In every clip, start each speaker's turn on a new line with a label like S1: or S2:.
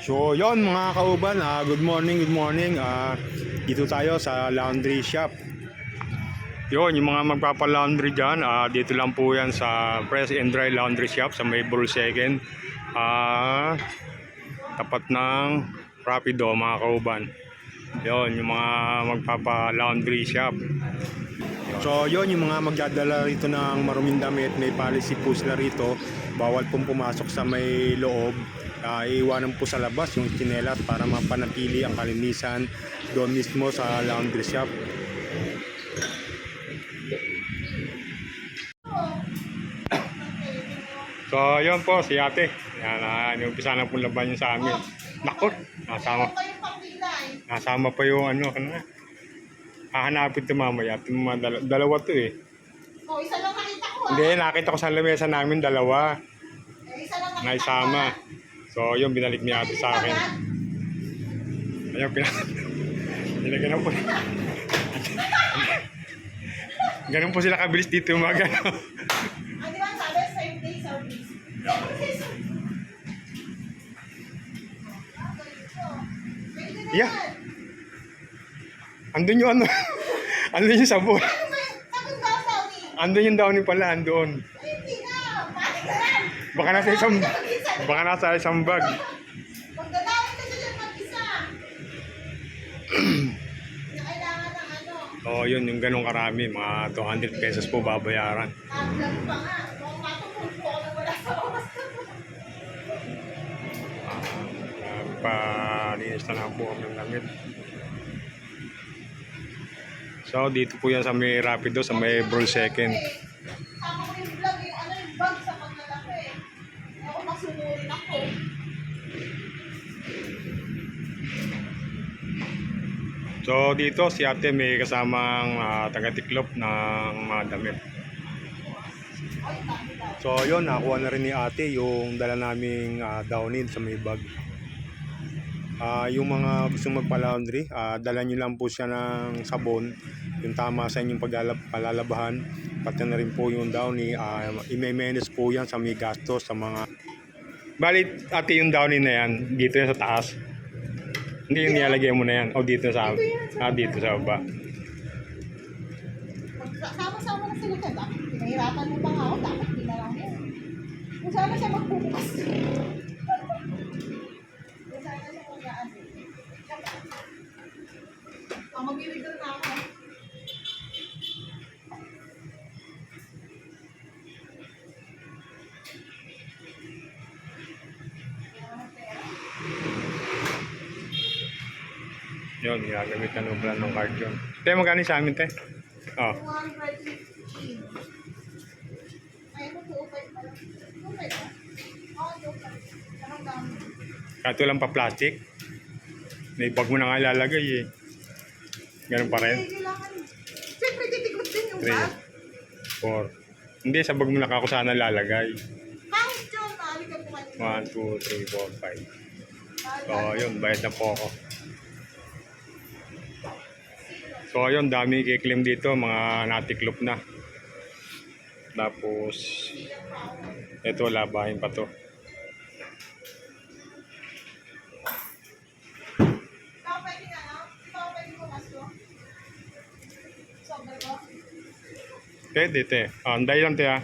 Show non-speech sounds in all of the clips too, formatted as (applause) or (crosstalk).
S1: So, yon mga kauban, ah, good morning, good morning. Ah, dito tayo sa laundry shop. Yon, yung mga magpapa-laundry dyan, ah, dito lang po yan sa Press and Dry Laundry Shop sa May Second. Ah, tapat ng Rapido mga kauban. Yon, yung mga magpapa-laundry shop. So, yon yung mga magdadala rito ng maruming damit, may policy po sila rito. Bawal pong pumasok sa may loob. Ah, iiwanan po sa labas yung tsinelas para mapanatili ang kalinisan doon mismo sa laundry shop. So, yun po, si ate. Yan, uh, inumpisa na po laban yun sa amin. Nako, nasama, nasama pa yung ano, ano na. Hahanapin ito mamaya. Ito mga dala- dalawa to eh.
S2: O, isa lang nakita ko ah.
S1: Hindi, nakita ko sa lamesa namin dalawa
S2: Eh, isa lang nakita
S1: na
S2: ko,
S1: isama.
S2: ah.
S1: So, yun, binalik ni ate sa akin. Ayun, pina... (laughs) Nilagyan na po. (laughs) Ganun po sila kabilis dito yung mga gano'n.
S2: Ah, di ba sabi, same day service. Ah,
S1: Yeah. Andun yung ano. (laughs) andun yung sabon.
S2: Ano?
S1: Andun yung downy pala, andun. Baka nasa isang... Baka nasa isang bag.
S2: Magdadawin ka dyan mag-isa. (clears throat) Na kailangan ng ano.
S1: Oo, oh, yun, yung ganun karami. Mga 200 pesos po babayaran.
S2: Tablag pa nga. Mukhang matupulpo ako na wala sa oras.
S1: Palinis na lang po kami ng damit. So, dito po yan sa may Rapido, sa may Brawl Second. So, dito si ate may kasamang ah, taga-tiklop ng mga damit. So, yun, nakuha na rin ni ate yung dala naming uh, downin sa may bag. Ah, yung mga gusto magpa-laundry, ah, dala nyo lang po siya ng sabon, yung tama sa inyong palalabahan, pati na rin po yung downy, uh, i-menes po yan sa may gastos, sa mga... Balit, ate yung downy na yan, dito yan sa taas. Hindi yung nilalagay mo na yan, o dito sa...
S2: Dito yan, sa
S1: Ah, dito sa baba.
S2: Sama-sama na sila ka. Pinahirapan mo pa nga ako. Dapat di na lang yan. Kung sana siya magbubukas.
S1: Yun, ginagamit na nublan ng card yun. Te, magkano sa amin, te? Oh.
S2: 215. Ay, ano, 205 pala. 205 ba? Oo, 205. Anong dami?
S1: Kato lang pa plastic. May bag mo na nga ilalagay eh. Ganun pa rin.
S2: Siyempre, titikot din yung
S1: 3,
S2: bag.
S1: 4. Hindi, sa bag mo na kako sana lalagay.
S2: Kahit yun, maaari ka pumalit.
S1: 1, 2, 3, 4, 5. So, yun, bayad na po ako. So, ayun, dami kiklaim dito, mga natiklop na. Tapos, ito, labahin pa to.
S2: Pwede
S1: te. Ah, dahil lang, te, ah.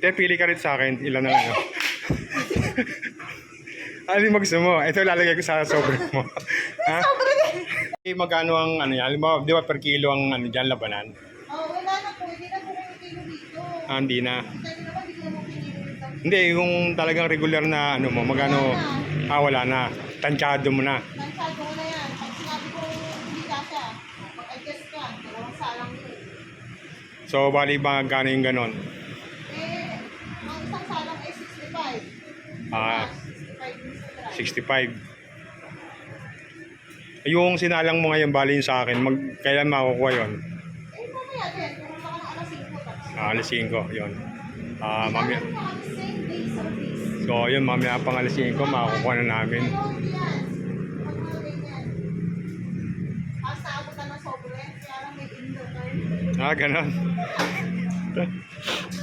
S1: Te, pili ka rin sa akin. Ilan na lang, ah. (laughs) ano yung gusto mo? Ito, lalagay ko sa sobre mo. ha? Eh, magkano ang, ano yan? Halimbawa, di ba per kilo ang, ano dyan, labanan?
S2: Oh, wala na po. Hindi na po kayo kilo dito.
S1: Ah, hindi na.
S2: Kasi naman, hindi na.
S1: Hindi, yung talagang regular na, ano mo, magkano, ah, wala na. Tansyado mo na.
S2: Nansado ko na yan. Pag sinabi ko hindi kasha, pag-adjust ka, dalawang salang yun.
S1: So, bali ba magkano yung ganon?
S2: Eh, ang isang salang ay 65.
S1: Ah,
S2: 65 yung sa dry.
S1: 65. Yung sinalang mo ngayon, bali sa akin, mag, kailan makukuha yon?
S2: Mamaya din. Kung baka na alas 5 tapos.
S1: Ah, alas 5, yun. Ah, mamaya. So, yun, mamaya pang alas 5, makukuha na namin.
S2: Ano, hindi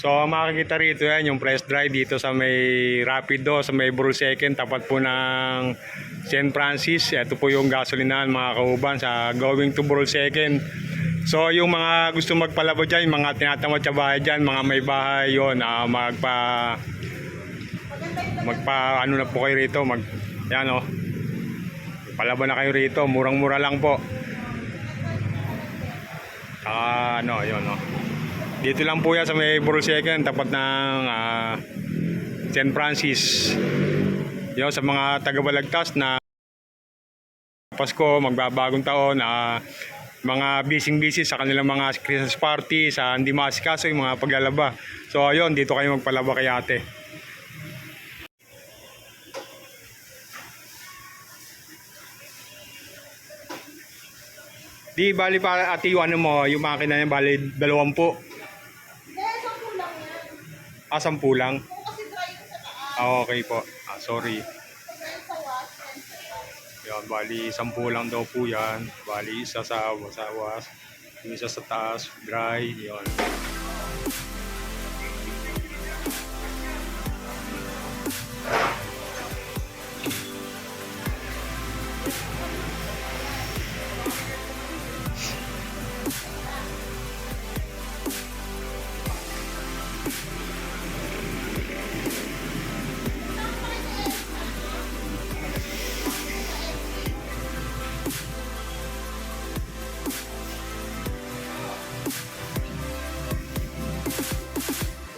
S1: So makikita rito yan yung press dry dito sa may Rapido, sa may Second, tapat po ng St. Francis. Ito po yung gasolinahan mga kauban sa going to Second. So yung mga gusto magpalabo dyan, yung mga tinatamad sa bahay dyan, mga may bahay yon ah, magpa magpa ano na po kayo rito, mag yan oh. Palaba na kayo rito, murang-mura lang po. Saka ano, yun oh. Dito lang po yan sa may Burl Second, tapat ng ah, uh, St. Francis. Yo, sa mga taga-balagtas na Pasko, magbabagong taon, uh, mga busy-busy sa kanilang mga Christmas party, sa hindi maasikaso yung mga paglalaba. So ayun, dito kayo magpalaba kay ate. Di bali para ate yung ano mo, yung makina niya bali
S2: 20
S1: Ah, sampu lang. Ah, okay po. Ah, sorry. Yan, bali sampu lang daw po yan. Bali isa sa, sa was, yung isa sa taas, dry, yon.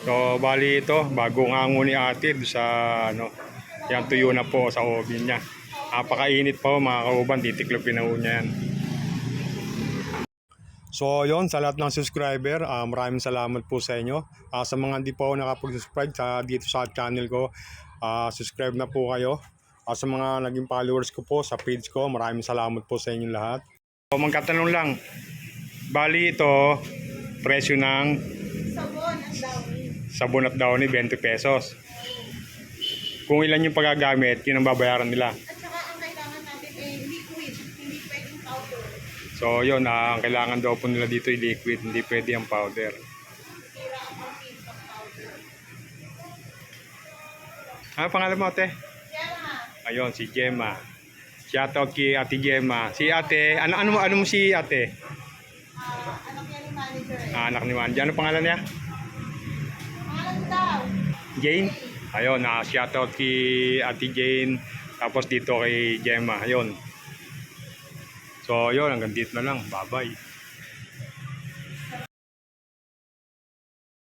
S1: So, bali ito, bago nga ni ate sa, ano, yan tuyo na po sa oven niya. Napakainit pa po mga kauban, titiklopin na niya yan. So yon sa lahat ng subscriber, ah, maraming salamat po sa inyo. Ah, sa mga hindi po nakapag-subscribe sa, dito sa channel ko, ah, subscribe na po kayo. Ah, sa mga naging followers ko po sa page ko, maraming salamat po sa inyo lahat. So magkatanong lang, bali ito, presyo ng
S2: Sabon ang dami.
S1: sabon at downy 20 pesos. Kung ilan yung pagagamit, yun ang babayaran nila.
S2: At saka ang kailangan natin ay liquid, hindi pwedeng powder.
S1: So yun, ah, ang kailangan daw po nila dito ay liquid, hindi pwede ang powder. Ano pangalan mo ate?
S2: Nga,
S1: Ayun, si Gemma. Shout out kay Ate Gemma. Si Ate, ano ano mo ano mo si Ate?
S2: ah, anak niya ni manager eh.
S1: Ah, anak ni Mandy. Ano pangalan niya? Jane. Ayun, ah, shout out kay Ate Jane. Tapos dito kay Gemma. Ayun. So, ayun, hanggang dito na lang. Bye-bye.